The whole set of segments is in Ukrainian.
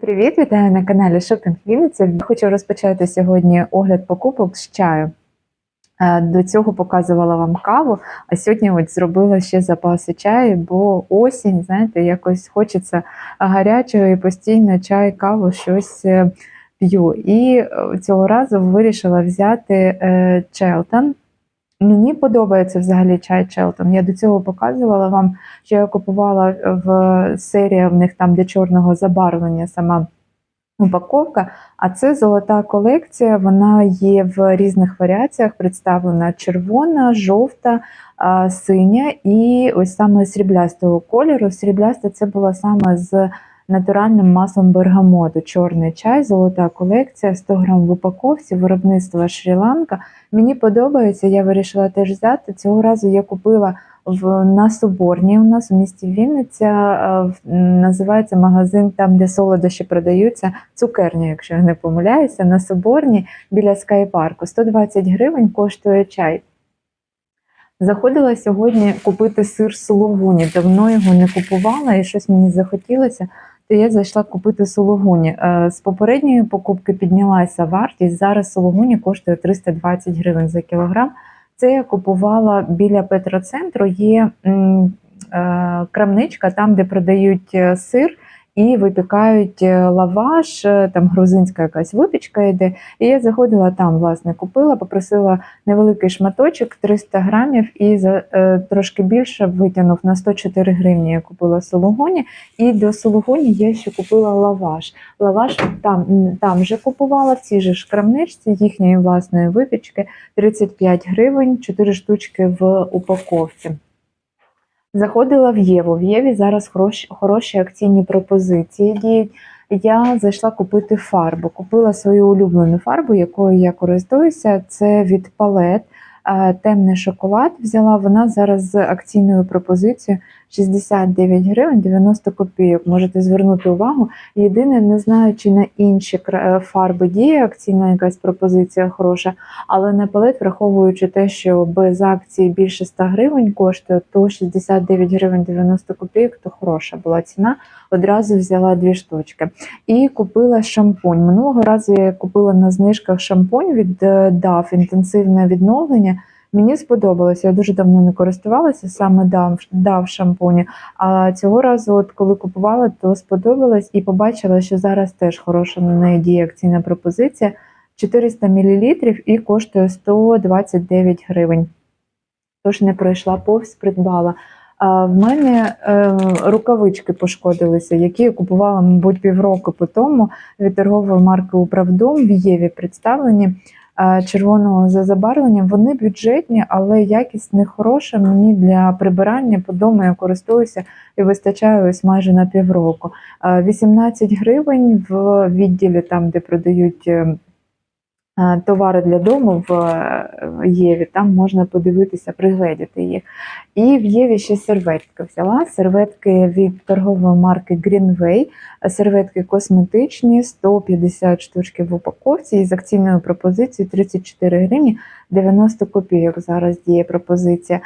Привіт, вітаю на каналі Шопінг Вінниця. Хочу розпочати сьогодні огляд покупок з чаю. Е, До цього показувала вам каву, а сьогодні от зробила ще запаси чаю, бо осінь, знаєте, якось хочеться гарячого і постійно чай, каву, щось е, п'ю. І е, цього разу вирішила взяти Челтон. Мені подобається взагалі чай Челтон. Я до цього показувала вам, що я купувала в серії в них там для чорного забарвлення сама упаковка. А це золота колекція. Вона є в різних варіаціях. Представлена червона, жовта, синя і ось саме сріблястого кольору. Срібляста це була саме з натуральним маслом бергамоту. Чорний чай, золота колекція, 100 грам в упаковці, виробництва Шрі-Ланка. Мені подобається, я вирішила теж взяти. Цього разу я купила в на Соборній у нас у місті Вінниця. е, в- Називається магазин, там, де солодощі продаються, цукерня, якщо я не помиляюся, на Соборній біля скайпарку. 120 гривень коштує чай. Заходила сьогодні купити сир сулугуні. Давно його не купувала і щось мені захотілося. Я зайшла купити сулугуні. Е, З попередньої покупки піднялася вартість. Зараз сологуні коштує 320 гривень за кілограм. Це я купувала біля Петроцентру. Є е, крамничка, там, де продають е, сир і випікають е, лаваш, е, там грузинська якась випічка йде. І я заходила там, власне, купила, попросила невеликий шматочок 300 грамів і за е, трошки більше витягнув на 104 гривні. Я купила сулугуні. І до сулугуні я ще купила лаваш. Лаваш там, там вже купувала в цій же ж крамничці їхньої власної випічки 35 гривень, 4 штучки в упаковці. Заходила в Єву. В Єві зараз хороші, хороші акційні пропозиції діють. Я зайшла купити фарбу. Купила свою улюблену фарбу, якою я користуюся. Це від палет. Темний шоколад взяла. Вона зараз з акційною пропозицією 69 гривень 90 копійок. Можете звернути увагу. Єдине, не знаю, чи на інші е, фарби діє акційна якась пропозиція хороша, але на палет, враховуючи те, що без акції більше 100 гривень коштує, то 69 гривень 90 копійок, то хороша була ціна. Одразу взяла дві штучки. І купила шампунь. Минулого разу я купила на знижках шампунь від е, DAF інтенсивне відновлення. Мені сподобалося, я дуже давно не користувалася саме DAF, DAF шампуні. А цього разу, от коли купувала, то сподобалось і побачила, що зараз теж хороша на неї діє акційна пропозиція. 400 мл і коштує 129 гривень. Тож не пройшла повз, придбала. А в мене е, рукавички пошкодилися, які я купувала, мабуть, півроку по тому від торгової марки Управдом в Єві представлені червоного за забарвленням. Вони бюджетні, але якість не хороша. Мені для прибирання по дому я користуюся і вистачає ось майже на півроку. Е, 18 гривень в відділі, там, де продають. Е, Товари для дому в е, Єві, там можна подивитися, пригледіти їх. І в Єві ще серветки взяла. Серветки від торгової марки Greenway. Серветки косметичні, 150 штучки в упаковці і з акційною пропозицією 34 гривні 90 копійок. Зараз діє пропозиція.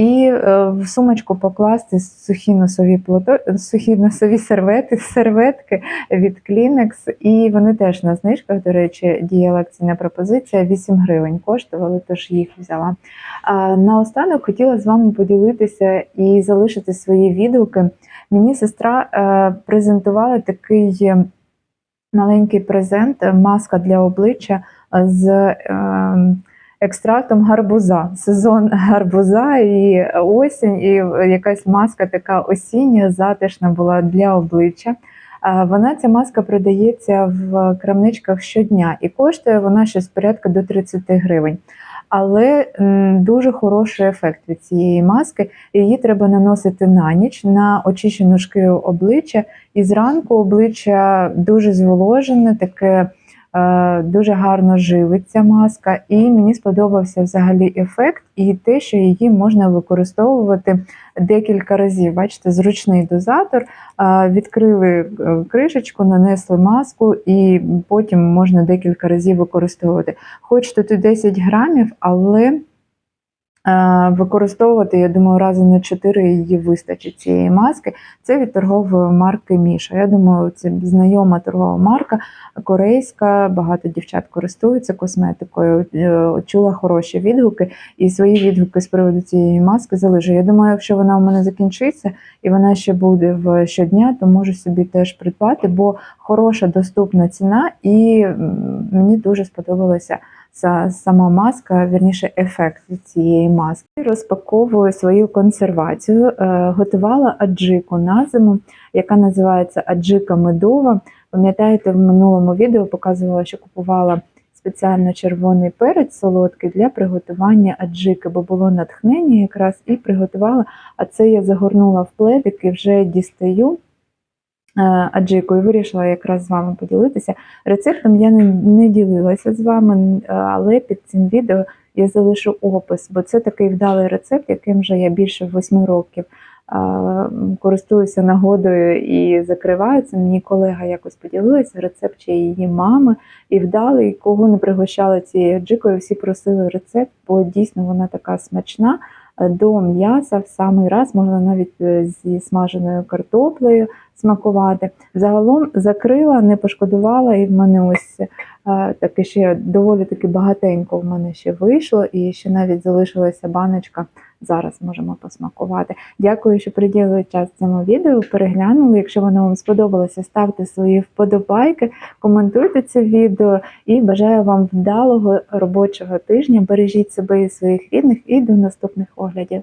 І е, в сумочку покласти сухі носові плато, сухі носові сервети, серветки від Kleenex. І вони теж на знижках, до речі, діяла акційна пропозиція 8 гривень коштували, тож їх взяла. А наостанок хотіла з вами поділитися і залишити свої відгуки. Мені сестра е, презентувала такий е, маленький презент, маска для обличчя з екстрактом гарбуза. Сезон гарбуза і осінь, і якась маска така осіння, затишна була для обличчя. Вона ця маска продається в крамничках щодня і коштує вона щось порядка до 30 гривень. Але дуже хороший ефект від цієї маски. Її треба наносити на ніч на очищену шкіру обличчя. І зранку обличчя дуже зволожене, таке дуже гарно живиться маска. І мені сподобався взагалі ефект і те, що її можна використовувати декілька разів. Бачите, зручний дозатор. Е, відкрили е, кришечку, нанесли маску, і потім можна декілька разів використовувати. Хоч тут і 10 грамів, але е, використовувати, я думаю, рази на 4 її вистачить цієї маски. Це від торгової марки Міша. Я думаю, це знайома торгова марка, корейська. Багато дівчат користуються косметикою. Е, Чула хороші відгуки, і свої відгуки з приводу цієї маски залишу. Я думаю, якщо вона у мене закінчиться і вона ще буде в щодня, то можу собі теж придбати, бо хороша доступна ціна, і мені дуже сподобалася сама маска, вірніше, ефект цієї маски. Розпаковую свою консервацію. Е, Готувала аджику на зиму, яка називається аджика медова. Пам'ятаєте, в минулому відео показувала, що купувала спеціально червоний перець солодкий для приготування аджики, бо було натхнення якраз і приготувала. А це я загорнула в пледик і вже дістаю е, аджику і вирішила якраз з вами поділитися. Рецептом я не, не ділилася з вами, е, але під цим відео я залишу опис, бо це такий вдалий рецепт, яким вже я більше 8 років е, користуюся нагодою і закриваю. Це мені колега якось поділилася, рецепт ще її мами, і вдалий, кого не пригощала цією аджикою, всі просили рецепт, бо дійсно вона така смачна. До м'яса в самий раз можна навіть е, зі смаженою картоплею смакувати. Загалом закрила, не пошкодувала, і в мене ось е, таке ще доволі таки багатенько в мене ще вийшло, і ще навіть залишилася баночка. Зараз можемо посмакувати. Дякую, що приділили час цьому відео. Переглянули. Якщо воно вам сподобалося, ставте свої вподобайки, коментуйте це відео і бажаю вам вдалого робочого тижня. Бережіть себе і своїх рідних і до наступних оглядів.